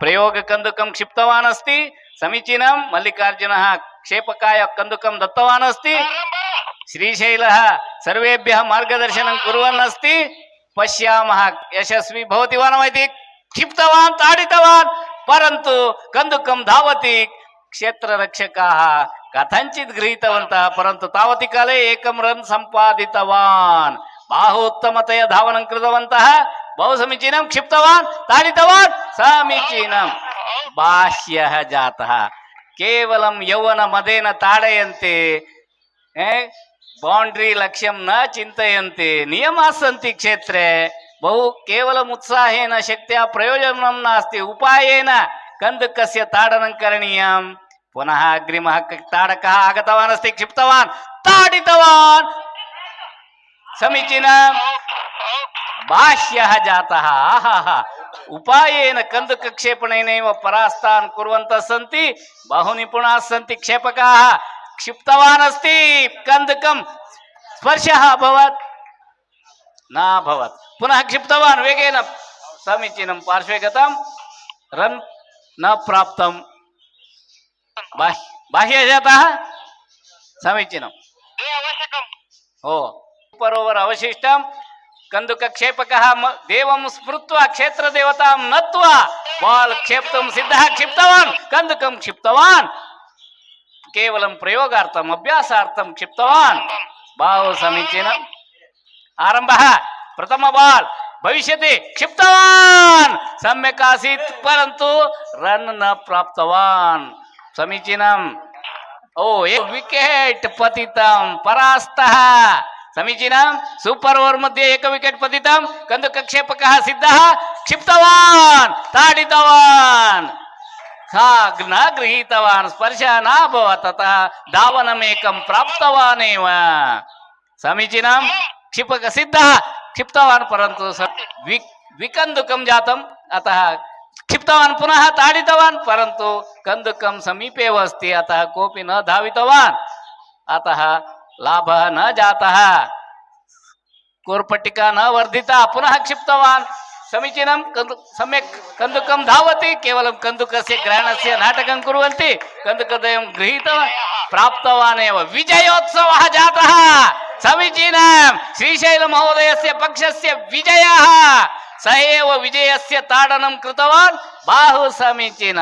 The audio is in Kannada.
ಪ್ರಯೋಗ ಕಂದುಕಂ ಕ್ಷಿಪ್ತವಾನ್ ಅಸ್ತಿ ಸಮೀಚೀನಂ ಮಲ್ಲಿಕಾರ್ಜುನ ಕ್ಷೇಪಕಾಯ ಕಂದುಕಂ ದತ್ತವಾನ್ ಅಸ್ತಿ ಶ್ರೀಶೈಲಃ ಸರ್ವೇಭ್ಯಃ ಮಾರ್ಗದರ್ಶನಂ ಕುರುವನ್ ಅಸ್ತಿ ಪಶ್ಯಾಮ ಯಶಸ್ವಿ ಭವತಿ ವಾ ನವೈತಿ ಕ್ಷಿಪ್ತವಾನ್ ತಾಡಿತವಾನ್. ಪರಂತು ಕಂದುಕಂ ಧಾವತಿ ಕ್ಷೇತ್ರ ರಕ್ಷಕಾಃ ಕಥಂಚಿತ್ ಗೃಹೀತವಂತಃ. ಪರಂತು ತಾವತಿ ಕಾಲೇ ಏಕಂ ರನ್ ಸಂಪಾದಿತವಾನ್. ಬಾಹು ಉತ್ತಮತೆಯ ಧಾವನಂ ಕೃತವಂತಃ. ಬಹು ಸಮೀಚೀನಂ ಕ್ಷಿಪ್ತವಾನ್ ತಾಡಿತವಾನ್. ಸಮೀಚೀನಂ ಬಾಹ್ಯ ಜಾತಃ. ಕೇವಲಂ ಯೌವನ ಮದೇನ ತಾಡಯಂತೆ ಬೌಂಡ್ರಿ ಲಕ್ಷ್ಯಂ ನ ಚಿಂತೆಯಂತೆ. ನಿಯಮ ಸಂತಿ ಕ್ಷೇತ್ರೆ, ಬಹು ಕೇವಲ ಉತ್ಸಾಹೇನ ಶಕ್ತಿಯ ಪ್ರಯೋಜನ ನಾಸ್ತಿ, ಉಪಾಯೇನ ಕಂದಕಸ್ಯ ತಾಡನ ಕರಣೀಯಂ. ಪುನಃ ಅಗ್ರಿಮ ತಾಡಕ ಆಗತವಾನ್ ಅಸ್ತಿ ಕ್ಷಿಪ್ತವಾನ್, ತಾಡಿತವಾನ್. ಸಮೀಚೀನ ಬಾಹ್ಯ ಜಾತಃ. ಆಹಾಹ. ಉಪಾಯೇನ ಕಂದುಕ ಕ್ಷೇಪಣೇನೈವ ಪರಾಸ್ತಾನ್ ಕುರ್ವಂತ ಸಂತಿ ಬಹು ನಿಪುಣಾ ಸಂತಿ ಕ್ಷೇಪಕಾಃ ಕ್ಷಿಪ್ತವಾನ್ ಅಸ್ತಿ ಕಂದಕಂ ಸ್ಪರ್ಶಃ ಅಭವತ್ ನಾಭವತ್ ಪುನಃ ಕ್ಷಿಪ್ತವಾನ್ ವೇಗೇನ ಸಮೀಚೀನಂ ಪಾರ್ಶ್ವೇ ಗತಂ ರನ್ ನ ಪ್ರಾಪ್ತಂ ಬಾಹ್ಯ ಬಾಹ್ಯ ಜಾತಃ ಸಮೀಚೀನಂ ಓ ಪರೋವರ కందుక క్షేపక దేవం స్మృత్వ క్షేత్ర దేవతాం నత్వ. బాల్ క్షేప్తం సిద్ధ క్షిప్తవాన్ కందుకం క్షిప్తవాన్. కేవలం ప్రయోగార్థం అభ్యాసార్థం క్షిప్తవాన్. బాహు సమీచీనం ఆరంభ. ప్రథమ బాల్ భవిష్యతి క్షిప్తవాన్. సమ్యక్ ఆసీత్ పరంతు రన్ న ప్రాప్తవాన్. సమీచీనం. ఓ ఏ వికెట్ పతితం పరాస్తః. ಸಮೀಚೀನಂ ಸೂಪರ್ ಓವರ್ मध्ये एक विकेट पतितं कन्दुकक्षेपकः सिद्धः क्षिप्तवान् ताडितवान् सा न गृहीतवान् स्पर्शः न अभवत् ततः धावनमेकं प्राप्तवानेव समीचीनं क्षिपक सिद्धः क्षिप्तवान् परन्तु स वि विकन्दुकं जातम् अतः क्षिप्तवान् पुनः ताडितवान् परन्तु कन्दुकं समीपे एव अस्ति अतः कोऽपि न धावितवान् अतः ಲಾಭ ನ ಜಾತಃ. ಕೋರ್ಪಟ್ಟಿಕ ನ ವರ್ಧಿತ, ಪುನಃ ಕ್ಷಿಪ್ತವಾನ್. ಸಮೀಚೀನಂ ಕಂದು, ಸಮ್ಯಕ್ ಕಂದುಕಂ ಧಾವತಿ, ಕೇವಲ ಕಂದುಕಸ್ಯ ಗ್ರಹಣಸ್ಯ ನಾಟಕಂ ಕುರುವಂತಿ. ಕಂದುಕದಯಂ ಗೃಹೀತ, ಪ್ರಾಪ್ತವಾನೇವ ವಿಜಯೋತ್ಸವ ಜಾತಃ. ಸಮೀಚೀನ ಶ್ರೀಶೈಲ ಮಹೋದಯಸ್ಯ ಪಕ್ಷಸ್ಯ ವಿಜಯ. ಸಹೇವ ವಿಜಯಸ್ಯ ತಾಡನಂ ಕೃತವಾನ್. ಬಾಹು ಸಮೀಚೀನ.